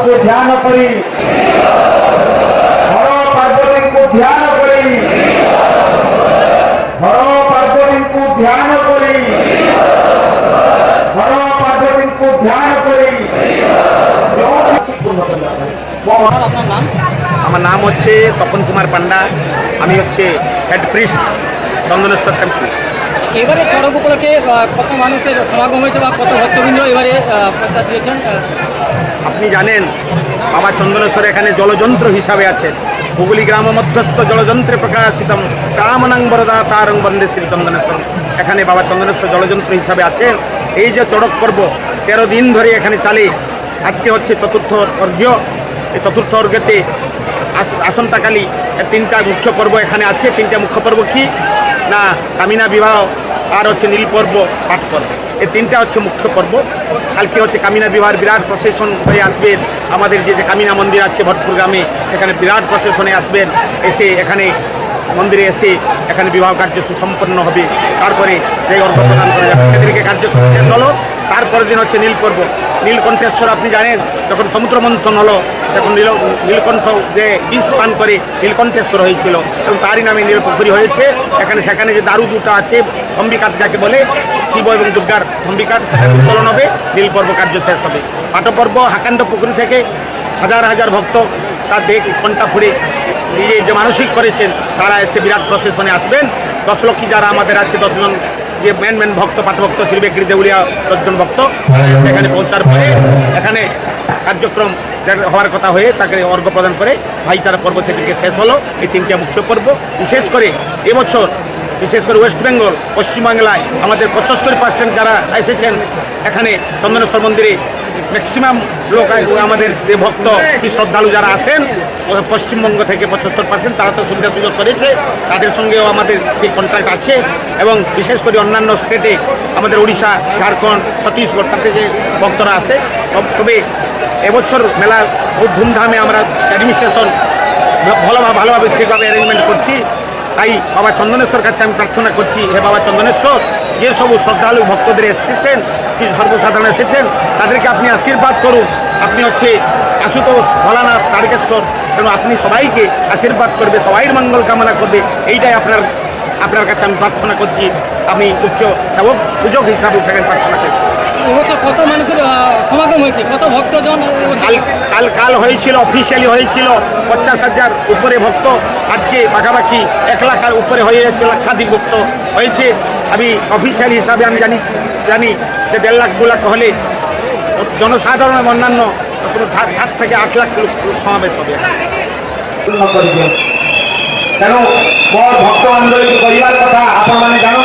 ঠাকুরকে ধ্যান করি। হর ধ্যান করি। ধ্যান করি। আমার নাম হচ্ছে তপন কুমার পান্ডা। আমি হচ্ছে হেড প্রিস্ট চন্দনেশ্বর টেম্পল এবারে চড়ক উপলক্ষে কত মানুষের সমাগম হয়েছে বা কত ভক্তবৃন্দ এবারে দিয়েছেন? আপনি জানেন, বাবা চন্দনেশ্বর এখানে জলযন্ত্র হিসাবে আছেন। হুগলি গ্রাম মধ্যস্থ জলযন্ত্রে প্রকাশিতম কামনাং বরদা তারং বন্দে শ্রী চন্দনেশ্বর। এখানে বাবা চন্দনেশ্বর জলযন্ত্র হিসাবে আছেন। এই যে চড়ক পর্ব, তেরো দিন ধরে এখানে চালে। আজকে হচ্ছে চতুর্থ অর্ঘ্য। এই চতুর্থ অর্ঘ্যতে আস- আসন্তাকালী তিনটা মুখ্য পর্ব এখানে আছে। তিনটা মুখ্য পর্ব কি? না, কামিনা বিবাহ, আর হচ্ছে নীল পর্ব, পাঠ পর্ব। এই তিনটা হচ্ছে মুখ্য পর্ব। কালকে হচ্ছে কামিনা বিবাহের বিরাট প্রসেশন হয়ে আসবেন। আমাদের যে কামিনা মন্দির আছে ভটপুর গ্রামে, সেখানে বিরাট প্রসেশনে আসবেন। এসে এখানে মন্দিরে এসে এখানে বিবাহ কার্য সুসম্পন্ন হবে। তারপরে যে অর্ঘ প্রদান করা যাবে। সেদিনকে কার্যক্রম শেষ হলো। তারপরের দিন হচ্ছে নীল পর্ব নীলকণ্ঠেশ্বর আপনি জানেন, যখন সমুদ্র মন্থন হলো, তখন নীল নীলকণ্ঠ যে বিষ পান করে নীলকণ্ঠেশ্বর হয়েছিল, এবং তারই নামে নীলপুকুরি হয়েছে। এখানে সেখানে যে দারু দুটো আছে অম্বিকাত যাকে বলে, শিব এবং দুর্গার অম্বিকাত সেটা উত্তোলন হবে নীল পর্ব কার্য শেষ হবে। পাটপর্ব, হাকান্ত পুকুরি থেকে হাজার হাজার ভক্ত তার দেখ কণ্ঠা ফুড়ে যে মানসিক করেছেন, তারা এসে বিরাট প্রসেশনে আসবেন। দশ লক্ষী যারা আমাদের আছে, দশজন যে মেন মেন ভক্ত, পাঠভক্ত বেকরি দেউলিয়া দশজন ভক্ত, সেখানে পৌঁছার পরে এখানে কার্যক্রম হওয়ার কথা হয়ে তাকে অর্ঘ প্রদান করে ভাইচারা পর্ব সেটিকে শেষ হলো। এই তিনটা মুখ্য পর্ব। বিশেষ করে এবছর, বিশেষ করে ওয়েস্ট বেঙ্গল পশ্চিমবাংলায় আমাদের পঁচাত্তর পার্সেন্ট যারা এসেছেন এখানে চন্দনেশ্বর মন্দিরে ম্যাক্সিমাম লোক আমাদের যে ভক্ত শ্রদ্ধালু যারা আসেন পশ্চিমবঙ্গ থেকে পঁচাত্তর পার্সেন্ট তারা তো সুবিধা সুযোগ করেছে, তাদের সঙ্গেও আমাদের এই কন্ট্রাক্ট আছে এবং বিশেষ করে অন্যান্য স্টেটে আমাদের উড়িষ্যা ঝাড়খণ্ড, ছত্তিশগড়, তাতে যে ভক্তরা আসে তবে এবছর মেলা খুব ধুমধামে আমরা অ্যাডমিনিস্ট্রেশন ভালোভাবে ভালোভাবে ঠিকভাবে অ্যারেঞ্জমেন্ট করছি। তাই বাবা চন্দনেশ্বর কাছে আমি প্রার্থনা করছি, হে বাবা চন্দনেশ্বর, যে সব শ্রদ্ধালু ভক্তদের এসেছেন কি সর্বসাধারণ এসেছেন তাদেরকে আপনি আশীর্বাদ করুন। আপনি হচ্ছে আশুতোষ ভোলানাথ তারকেশ্বর কেন আপনি সবাইকে আশীর্বাদ করবে, সবাইয়ের মঙ্গল কামনা করবে। এইটাই আপনার আপনার কাছে আমি প্রার্থনা করছি। আমি মুখ্য সেবক, পূজক হিসাবে সেখানে প্রার্থনা করছি। হচ্ছে কত মানুষের সমাগম হয়েছে? কত ভক্তজন কাল কাল হয়েছিল অফিসিয়ালি হয়েছিল পঞ্চাশ হাজার উপরে ভক্ত। আজকে পাখাপাখি এক লাখ উপরে হয়ে যাচ্ছে লাক্ষাধিক ভক্ত হয়েছে। আমি অফিসিয়ালি হিসাবে আমি জানি জানি যে দেড় লাখ দু লাখ হলে জনসাধারণের অন্যান্য কোনো সাত সাত থেকে আট লাখ সমাবেশ হবে। কেন বড় ভক্ত আন্দোলন করিবার কথা আপনার জানুন?